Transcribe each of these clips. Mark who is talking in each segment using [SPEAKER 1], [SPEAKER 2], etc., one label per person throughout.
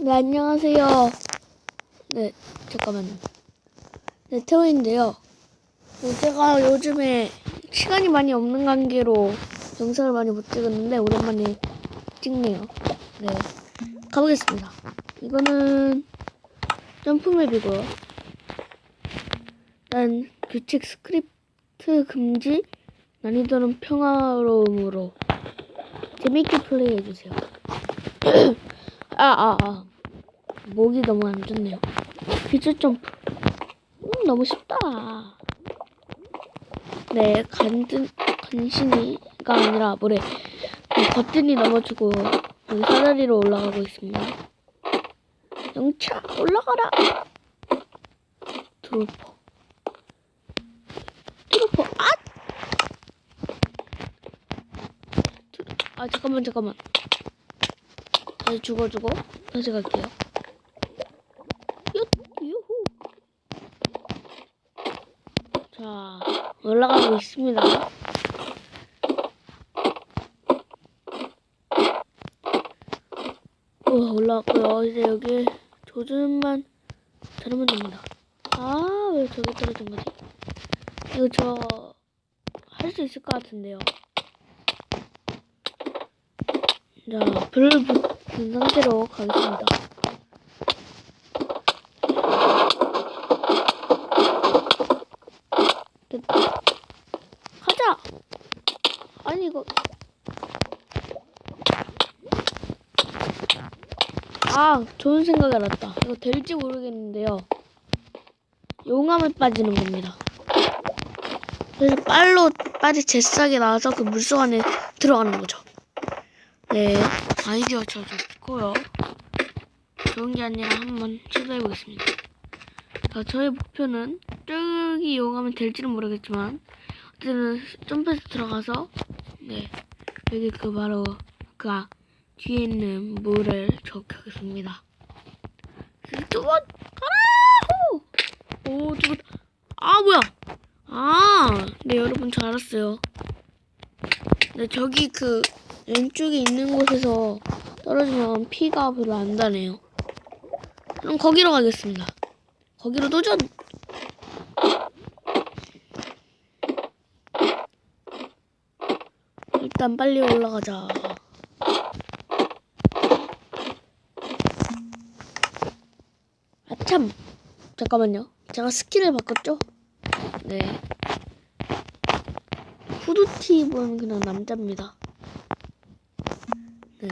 [SPEAKER 1] 네, 안녕하세요. 네, 잠깐만요. 네, 태호인데요. 네, 제가 요즘에 시간이 많이 없는 관계로 영상을 많이 못 찍었는데, 오랜만에 찍네요. 네, 가보겠습니다. 이거는 점프맵이고요. 일단 규칙 스크립트 금지, 난이도는 평화로움으로 재밌게 플레이해주세요. 아, 아, 아. 목이 너무 안 좋네요. 기술 점프. 음, 너무 쉽다. 네, 간든, 간신이가 아니라, 뭐래. 그 버튼이 넘어지고, 사다리로 올라가고 있습니다. 영차, 올라가라! 드로퍼. 드로퍼, 아! 드- 아, 잠깐만, 잠깐만. 다시 죽어주고 다시 갈게요. 얏, 유후. 자 올라가고 있습니다. 우와 올라왔고요. 이제 여기 조준만 잘하면 됩니다. 아 왜 저기 떨어진 거지? 이거 저 할 수 있을 것 같은데요. 자, 불을 붙 은 상태로 가겠습니다. 됐다. 가자! 아니, 이거. 아, 좋은 생각이 났다. 이거 될지 모르겠는데요. 용암에 빠지는 겁니다. 그래서 빨로 빨리 제싹이 나와서 그 물속 안에 들어가는 거죠. 네, 아이디어 저도 있고요. 좋은 게 아니라 한번 시도해 보겠습니다. 자, 저의 목표는 저기 이용하면 될지는 모르겠지만 어쨌든 점프해서 들어가서 네 여기 그 바로 그 아- 뒤에 있는 물을 적하겠습니다. 두 번 가라! 오, 두 번. 아 뭐야? 아, 네 여러분 잘 알았어요. 네 저기 그 왼쪽에 있는 곳에서 떨어지면 피가 별로 안 나네요. 그럼 거기로 가겠습니다. 거기로 도전! 일단 빨리 올라가자. 아참! 잠깐만요. 제가 스킬을 바꿨죠? 네. 후드티 입은 그냥 남자입니다. 네.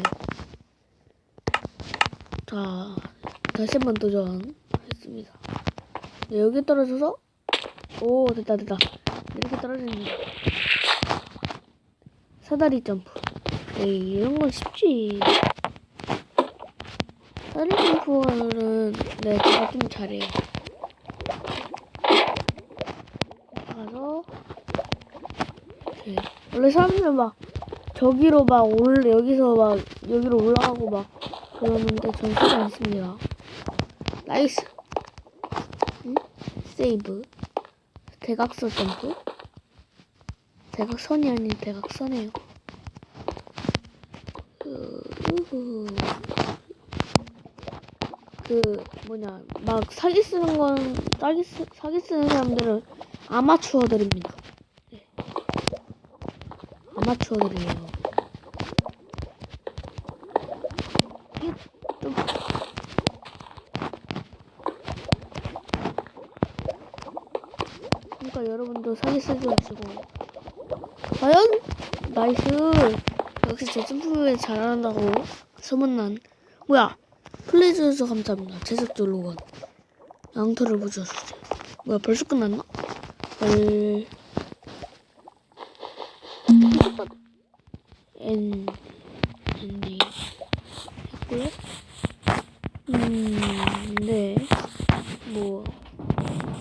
[SPEAKER 1] 자, 다시 한 번 도전했습니다. 네, 여기 떨어져서, 오, 됐다, 됐다. 이렇게 떨어지는 사다리 점프. 에이, 이런 건 쉽지. 사다리 점프는, 네, 제가 좀 잘해요. 가서, 네. 원래 사람들은 막, 저기로 막 올, 여기서 막, 여기로 올라가고 막, 그러는데 전 쓰지 않습니다. 나이스. 응? 세이브. 대각선 점프. 대각선이 아닌 대각선이에요. 그. 그 뭐냐 막 사기 쓰는 건 사기 쓰, 사기 쓰는 사람들은 아마추어들입니다. 네. 아마추어들이에요. 좀 그러니까 여러분도 사기 쓰지 마시고. 과연? 나이스. 역시 제 점프에 잘한다고. 소문난. 뭐야? 플레이 주셔서 감사합니다. 제작조 로건. 양털을 부셔주세요. 뭐야 벌써 끝났나? 헐 엔 엔디. 했고요. 음 네 뭐.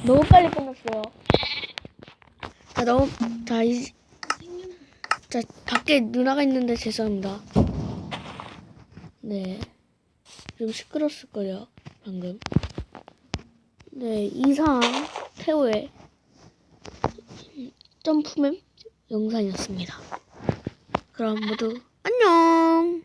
[SPEAKER 1] 너무 빨리 끝났어요. 자, 너무, 자, 이, 자, 밖에 누나가 있는데 죄송합니다. 네. 좀 시끄러웠을 거예요, 방금. 네, 이상 태호의 점프맵 영상이었습니다. 그럼 모두 안녕!